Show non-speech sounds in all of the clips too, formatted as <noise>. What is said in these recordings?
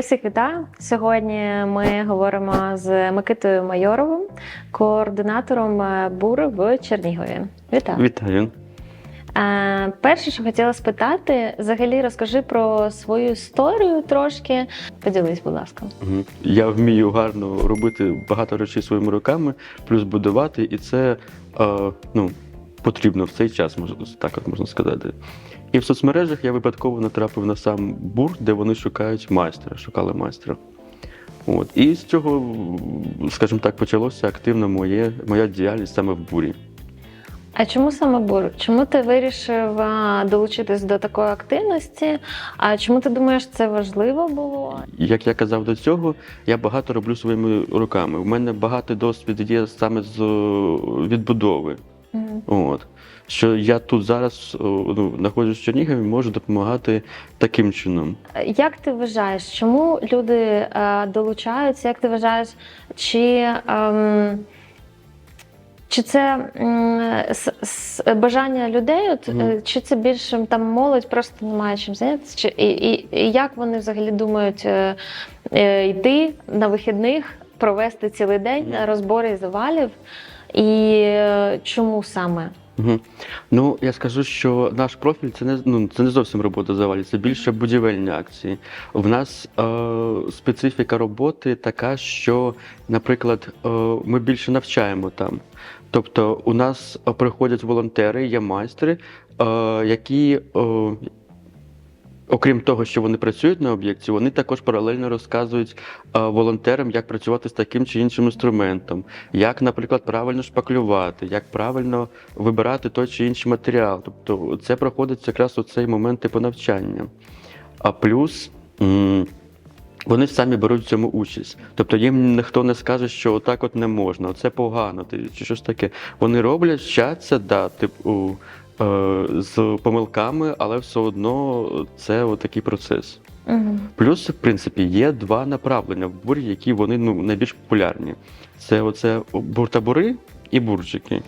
Я всіх вітаю. Сьогодні ми говоримо з Микитою Майоровим, координатором е, БУР в Чернігові. Вітаю. Вітаю. Е, перше, що хотіла спитати, взагалі розкажи про свою історію трошки. Поділись, будь ласка. Я вмію гарно робити багато речей своїми руками, плюс будувати, і це е, ну, потрібно в цей час, так от можна сказати. І в соцмережах я випадково натрапив на сам бур, де вони шукають майстра, шукали майстра. От. І з цього, скажімо так, почалося активно моє, моя діяльність саме в бурі. А чому саме БУР? Чому ти вирішив е, долучитись до такої активності? А чому ти думаєш, це важливо було? Як я казав до цього, я багато роблю своїми руками. У мене багатий досвід є саме з о, відбудови. Мгм. От. Що я тут зараз ну, знаходжусь в Чернігові, можу допомагати таким чином. Як ти вважаєш, чому люди е, долучаються? Як ти вважаєш, чи, ем, чи це с- с- бажання людей, от, е, чи це більше там молодь просто не має чим зайнятися? Чи, і, і, і як вони взагалі думають е, е, йти на вихідних, провести цілий день на розборі завалів? І е, чому саме? Угу. Ну, я скажу, що наш профіль це не, ну, це не зовсім робота завалі, це більше будівельні акції. В нас е, специфіка роботи така, що, наприклад, е, ми більше навчаємо там. Тобто у нас приходять волонтери, є майстри, е, які, е, окрім того, що вони працюють на об'єкті, вони також паралельно розказують е, волонтерам, як працювати з таким чи іншим інструментом, як, наприклад, правильно шпаклювати, як правильно вибирати той чи інший матеріал. Тобто це проходить якраз у цей момент типу навчання. А плюс. Вони самі беруть в цьому участь. Тобто їм ніхто не скаже, що отак от не можна, це погано, чи щось таке. Вони роблять, вчаться, да, типу, з помилками, але все одно це такий процес. Угу. Плюс, в принципі, є два направлення в бурі, які вони ну, найбільш популярні. Це оце буртабури і бурчики.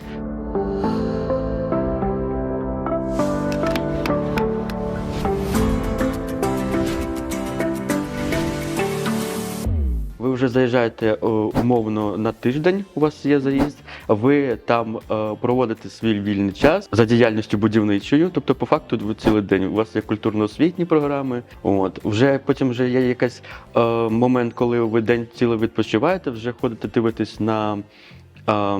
Ви вже заїжджаєте умовно на тиждень, у вас є заїзд. Ви там е, проводите свій вільний час за діяльністю будівничою. Тобто, по факту, ви цілий день. У вас є культурно-освітні програми. От вже потім вже є якийсь е, момент, коли ви день цілий відпочиваєте, вже ходите дивитись на е,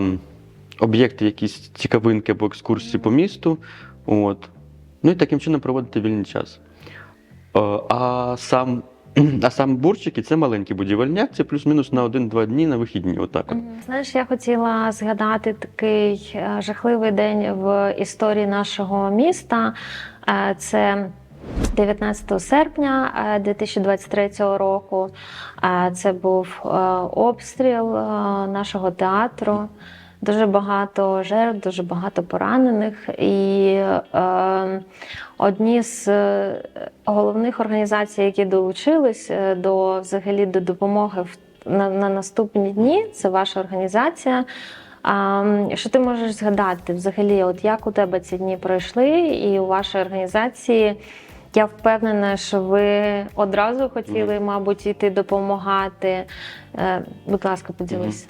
об'єкти, якісь цікавинки або екскурсії по місту. От. Ну і таким чином проводите вільний час. Е, а сам а сам бурчики це маленькі будівельні акції, плюс-мінус на один-два дні на вихідні. Отак. от. Знаєш, я хотіла згадати такий е, жахливий день в історії нашого міста. Е, Це 19 серпня е, 2023 року. Е, Це був обстріл нашого театру. Дуже багато жертв, дуже багато поранених. І е, одні з е, головних організацій, які долучились е, до взагалі до допомоги в на, на наступні дні, це ваша організація. А, що ти можеш згадати взагалі, от як у тебе ці дні пройшли, і у вашої організації? Я впевнена, що ви одразу хотіли, мабуть, йти допомагати. Е, Будь ласка, поділися.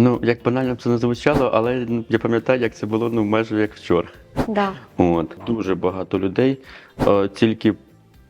Ну, як банально б це не звучало, але я пам'ятаю, як це було ну, майже як вчора. Да. От. Дуже багато людей. Е, тільки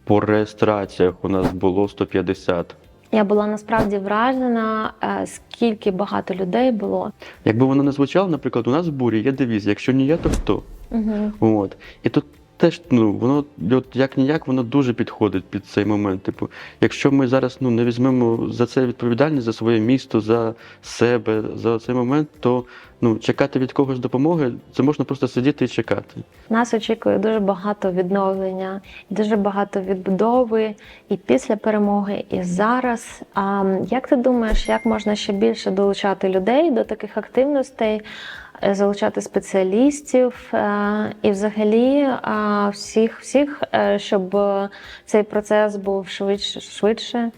по реєстраціях у нас було 150. Я була насправді вражена, е, скільки багато людей було. Якби воно не звучало, наприклад, у нас в бурі є девіз, якщо не я, то хто? Угу. От. І тут теж, ну, воно от, як ніяк, воно дуже підходить під цей момент. Типу, якщо ми зараз ну, не візьмемо за це відповідальність, за своє місто, за себе, за цей момент, то ну, чекати від когось допомоги, це можна просто сидіти і чекати. Нас очікує дуже багато відновлення, дуже багато відбудови і після перемоги, і зараз. А як ти думаєш, як можна ще більше долучати людей до таких активностей, залучати спеціалістів е, і взагалі е, всіх, всіх, е, щоб е, цей процес був швидше, швидше,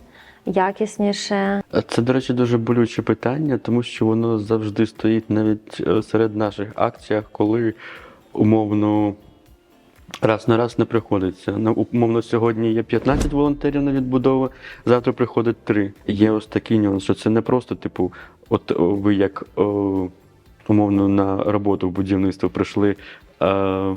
якісніше? Це, до речі, дуже болюче питання, тому що воно завжди стоїть навіть е, серед наших акціях, коли умовно Раз на раз не приходиться. На умовно сьогодні є 15 волонтерів на відбудову, завтра приходить 3. Є ось такий нюанс, що це не просто, типу, от ви як о, умовно на роботу в будівництво прийшли. Е,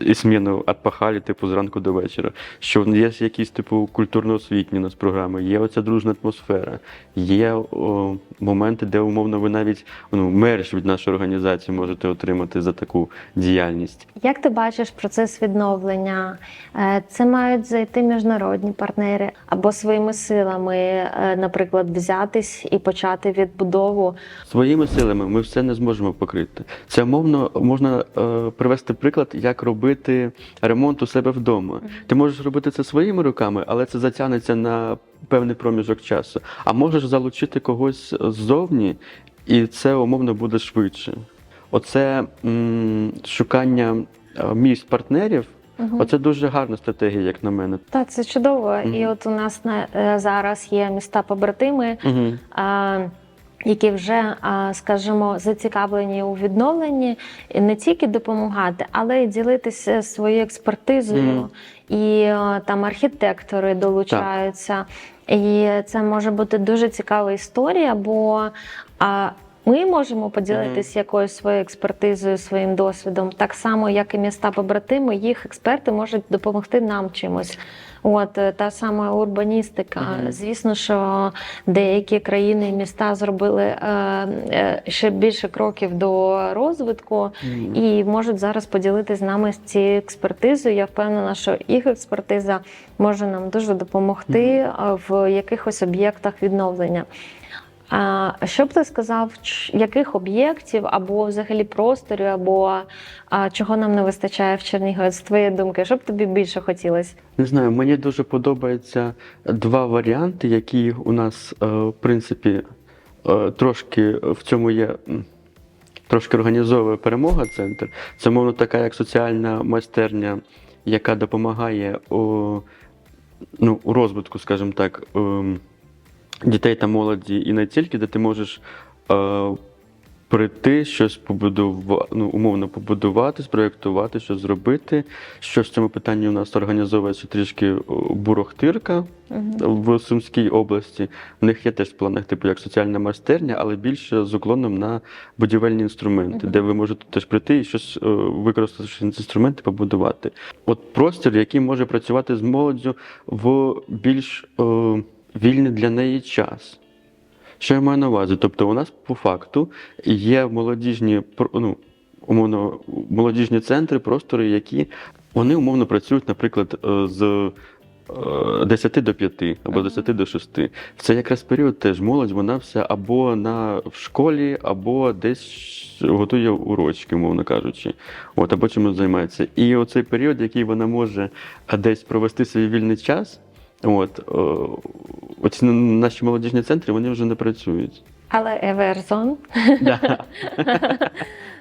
і зміну відпахали, типу, зранку до вечора. Що є якісь, типу, культурно-освітні у нас програми, є оця дружна атмосфера, є о, моменти, де умовно ви навіть ну, мерч від нашої організації можете отримати за таку діяльність. Як ти бачиш процес відновлення? Е, Це мають зайти міжнародні партнери або своїми силами, е, наприклад, взятись і почати відбудову. Своїми силами ми все не зможемо покрити. Це умовно можна е, привести приклад, як робити ремонт у себе вдома. Ти можеш робити це своїми руками, але це затягнеться на певний проміжок часу. А можеш залучити когось ззовні, і це умовно буде швидше. Оце м, шукання е, місць партнерів. Оце дуже гарна стратегія, як на мене. Так, це чудово. І от у нас на е, зараз є міста побратими. Угу. а, які вже, скажімо, зацікавлені у відновленні не тільки допомагати, але й ділитися своєю експертизою. Мгм. І там архітектори долучаються. І це може бути дуже цікава історія, бо ми можемо поділитися якоюсь своєю експертизою, своїм досвідом, так само, як і міста побратими, їх експерти можуть допомогти нам чимось. От е, та сама урбаністика. Мгм. Звісно, що деякі країни і міста зробили е, е, ще більше кроків до розвитку і можуть зараз поділитися з нами цією експертизою. Я впевнена, що їх експертиза може нам дуже допомогти е, в якихось об'єктах відновлення. А що б ти сказав, яких об'єктів або взагалі просторів, або чого нам не вистачає в Чернігові? З твоєї думки, що б тобі більше хотілося? Не знаю, мені дуже подобаються два варіанти, які у нас, е, в принципі, е, трошки в цьому є. Трошки організовує перемога центр. Це мовно така як соціальна майстерня, яка допомагає у, ну, у розвитку, скажімо так, ем, дітей та молоді, і не тільки, де ти можеш е, прийти, щось побудувати, ну, умовно побудувати, спроєктувати, щось зробити. Що в цьому питанні у нас організовується трішки о, бурохтирка в Сумській області. В них є теж в планах, типу, як соціальна майстерня, але більше з уклоном на будівельні інструменти, де ви можете теж прийти і щось е, використати ці інструменти, побудувати. От простір, який може працювати з молоддю в більш е, вільний для неї час. Що я маю на увазі? Тобто, у нас по факту є молодіжні ну, умовно, молодіжні центри, простори, які вони умовно працюють, наприклад, е, з е, 10 до 5 або з 10 до 6. В цей якраз період теж молодь, вона вся або на в школі, або десь готує урочки, мовно кажучи, от, або чимось займається. І оцей період, який вона може е, десь провести свій вільний час. От, о, оці наші молодіжні центри вони вже не працюють. Але Еверзон <laughs> Да. <laughs>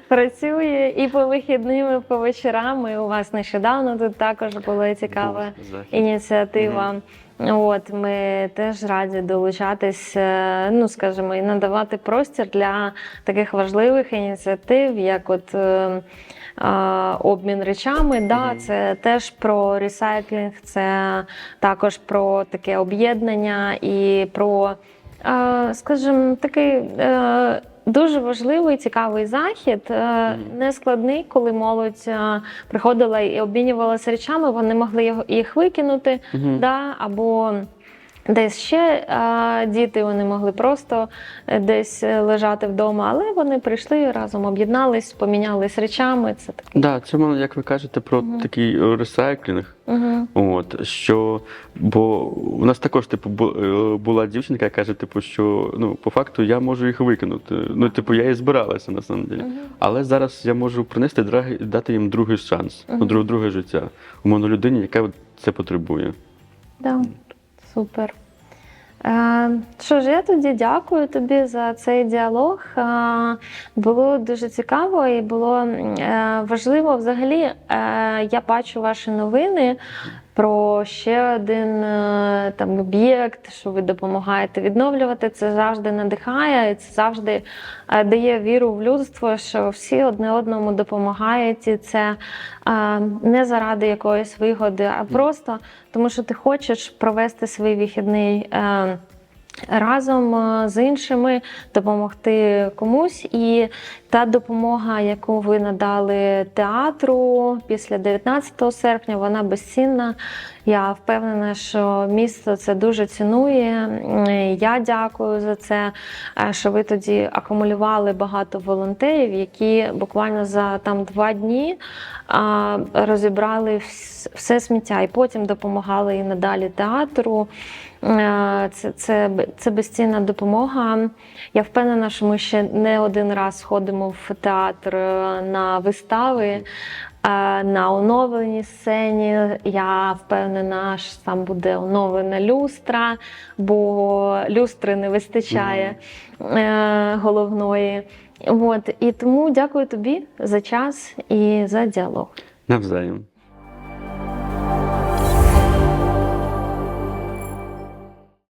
працює і по вихідним, і по вечорам. І у вас нещодавно тут також була цікава Захід. ініціатива. От ми теж раді долучатись, е, ну скажімо, і надавати простір для таких важливих ініціатив, як от. е, е, Обмін речами, да, це теж про ресайклінг, це також про таке об'єднання і про, е, скажімо, такий е, дуже важливий цікавий захід, не складний, коли молодь е, приходила і обмінювалася речами, вони могли їх викинути, да, або десь ще е, діти вони могли просто е, десь е, лежати вдома, але вони прийшли разом, об'єднались, помінялись речами. Це такий. Да, це воно, як ви кажете, про Мгм. такий е, ресайклінг. Угу. От що, бо у нас також типу була дівчинка, яка каже, типу, що ну по факту я можу їх викинути. Ну, типу, я і збиралася на самом деле. Але зараз я можу принести драги- дати їм другий шанс, ну, Мгм. друге, друге життя. Умовно людині, яка це потребує. Да. Супер. Що ж, я тоді дякую тобі за цей діалог. Було дуже цікаво і було е, важливо взагалі. е, Я бачу ваші новини про ще один е, там об'єкт, що ви допомагаєте відновлювати. Це завжди надихає, і це завжди е, дає віру в людство, що всі одне одному допомагають, і це е, не заради якоїсь вигоди, а просто тому, що ти хочеш провести свій вихідний. Разом е, з іншими допомогти комусь, і та допомога, яку ви надали театру після 19 серпня, вона безцінна. Я впевнена, що місто це дуже цінує. Я дякую за це, е, що ви тоді акумулювали багато волонтерів, які буквально за там два дні розібрали все сміття і потім допомагали і надалі театру. Е, Це, це, це безцінна допомога. Я впевнена, що ми ще не один раз ходимо в театр е, на вистави. е, На оновленій сцені я впевнена, що там буде оновлена люстра, бо люстри не вистачає головної. От і тому дякую тобі за час і за діалог. Навзаєм.